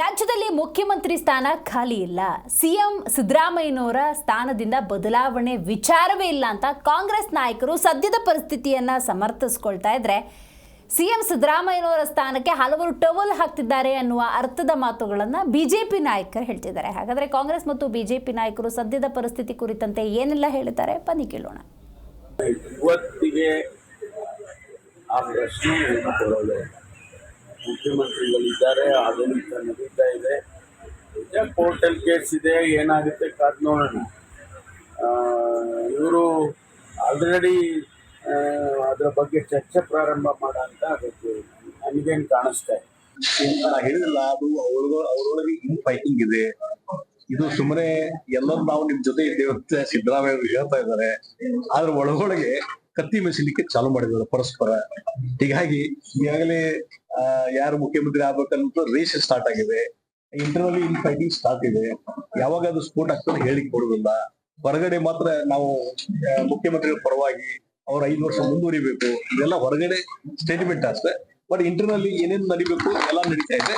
ರಾಜ್ಯದಲ್ಲಿ ಮುಖ್ಯಮಂತ್ರಿ ಸ್ಥಾನ ಖಾಲಿ ಇಲ್ಲ. ಸಿಎಂ ಸಿದ್ದರಾಮಯ್ಯನವರ ಸ್ಥಾನದಿಂದ ಬದಲಾವಣೆ ವಿಚಾರವೇ ಇಲ್ಲ ಅಂತ ಕಾಂಗ್ರೆಸ್ ನಾಯಕರು ಸದ್ಯದ ಪರಿಸ್ಥಿತಿಯನ್ನ ಸಮರ್ಥಿಸ್ಕೊಳ್ತಾ ಇದ್ರೆ ಸಿಎಂ ಸಿದ್ದರಾಮಯ್ಯನವರ ಸ್ಥಾನಕ್ಕೆ ಹಲವರು ಟವಲ್ ಹಾಕ್ತಿದ್ದಾರೆ ಅನ್ನುವ ಅರ್ಥದ ಮಾತುಗಳನ್ನು ಬಿಜೆಪಿ ನಾಯಕರು ಹೇಳ್ತಿದ್ದಾರೆ. ಹಾಗಾದ್ರೆ ಕಾಂಗ್ರೆಸ್ ಮತ್ತು ಬಿಜೆಪಿ ನಾಯಕರು ಸದ್ಯದ ಪರಿಸ್ಥಿತಿ ಕುರಿತಂತೆ ಏನೆಲ್ಲ ಹೇಳ್ತಾರೆ? ಬನ್ನಿ ಕೇಳೋಣ. ಇವತ್ತಿಗೆ ಆ ಪ್ರಶ್ನೆ ಮುಖ್ಯಮಂತ್ರಿಗಳಿದ್ದಾರೆ ಆಡಳಿತ ನಡೀತಾ ಇದೆ. ಪೋರ್ಟಲ್ ಕೇಸ್ ಇದೆ, ಏನಾಗುತ್ತೆ ಕಾದ್ ನೋಡೋಣ. ಇವರು ಆಲ್ರೆಡಿ ಅದರ ಬಗ್ಗೆ ಚರ್ಚೆ ಪ್ರಾರಂಭ ಮಾಡ ಅದಕ್ಕೆ ನನಗೇನು ಕಾಣಿಸ್ತಾ ಇದೆ ಹೇಳಿದ್ರಲ್ಲ, ಅದು ಅವ್ರ ಅವ್ರೊಳಗೆ ಇನ್ ಫೈಟಿಂಗ್ ಇದೆ. ಇದು ಸುಮ್ಮನೆ ಎಲ್ಲರೂ ನಾವು ನಿಮ್ ಜೊತೆ ಇದ್ದೇವೆ ಅಂತ ಸಿದ್ದರಾಮಯ್ಯ ಹೇಳ್ತಾ ಇದ್ದಾರೆ. ಆದ್ರೆ ಒಳಗೊಳಗೆ ಕತ್ತಿ ಮೆಸಿಲಿಕ್ಕೆ ಚಾಲು ಮಾಡಿದ್ದಾರೆ ಪರಸ್ಪರ. ಹೀಗಾಗಿ ಈಗಾಗಲೇ ಯಾರು ಮುಖ್ಯಮಂತ್ರಿ ಆಗ್ಬೇಕಂತ ರೇಸ್ ಸ್ಟಾರ್ಟ್ ಆಗಿದೆ. ಇಂಟರ್ನಲ್ಲಿ ಇನ್ ಫೈಟಿಂಗ್ ಸ್ಟಾರ್ಟ್ ಇದೆ. ಯಾವಾಗ ಅದು ಸ್ಫೋಟ ಆಗ್ತದೆ ಹೇಳಿ ಕೊಡುದಿಲ್ಲ ಹೊರಗಡೆ ಮಾತ್ರ ನಾವು ಮುಖ್ಯಮಂತ್ರಿಗಳ ಪರವಾಗಿ ಅವ್ರ ಐದು ವರ್ಷ ಮುಂದುವರಿಬೇಕು. ಇದೆಲ್ಲ ಹೊರಗಡೆ ಸ್ಟೇಟ್ಮೆಂಟ್ ಅಷ್ಟೇ. ಬಟ್ ಇಂಟರ್ನಲ್ಲಿ ಏನೇನು ನಡಿಬೇಕು ಎಲ್ಲ ನಡೀತಾ ಇದೆ.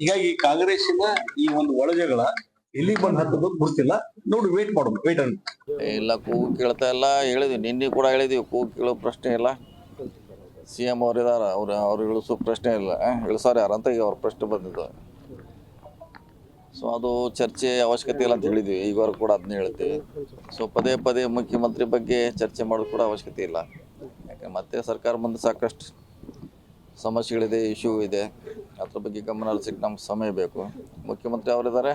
ಹೀಗಾಗಿ ಕಾಂಗ್ರೆಸ್ಸಿನ ಈ ಒಂದು ಒಳಜಗಳ ಎಲ್ಲಿಗೆ ಬಂದು ಹತ್ತದ ಗೊತ್ತಿಲ್ಲ ನೋಡಿ ವೇಟ್ ಮಾಡೋದು ವೇಟ್ ಅನ್. ಇಲ್ಲ, ಕೂಗು ಕೇಳ್ತಾ ಇಲ್ಲ. ಹೇಳಿದ್ವಿ, ನಿನ್ನೆ ಕೂಡ ಹೇಳಿದ್ವಿ, ಕೂಗು ಕೇಳೋ ಪ್ರಶ್ನೆ ಇಲ್ಲ. ಸಿ ಎಂ ಅವ್ರು ಇದಾರ, ಅವ್ರು ಅವ್ರು ಇಳಿಸೋ ಪ್ರಶ್ನೆ ಇಲ್ಲ. ಇಳಿಸೋರು ಯಾರು ಅಂತ ಈಗ ಅವ್ರ ಪ್ರಶ್ನೆ ಬಂದಿದ್ದು. ಸೊ ಅದು ಚರ್ಚೆ ಅವಶ್ಯಕತೆ ಇಲ್ಲ ಅಂತ ಹೇಳಿದ್ವಿ. ಈಗವರೆಗೂ ಕೂಡ ಅದನ್ನ ಹೇಳ್ತೀವಿ. ಸೊ ಪದೇ ಪದೇ ಮುಖ್ಯಮಂತ್ರಿ ಬಗ್ಗೆ ಚರ್ಚೆ ಮಾಡೋದು ಕೂಡ ಅವಶ್ಯಕತೆ ಇಲ್ಲ. ಯಾಕಂದ್ರೆ ಮತ್ತೆ ಸರ್ಕಾರ ಮುಂದೆ ಸಾಕಷ್ಟು ಸಮಸ್ಯೆಗಳಿದೆ ಇಶ್ಯೂ ಇದೆ. ಅದ್ರ ಬಗ್ಗೆ ಗಮನ ಹರಿಸಕ್ಕೆ ನಮ್ಗೆ ಸಮಯ ಬೇಕು. ಮುಖ್ಯಮಂತ್ರಿ ಅವರಿದ್ದಾರೆ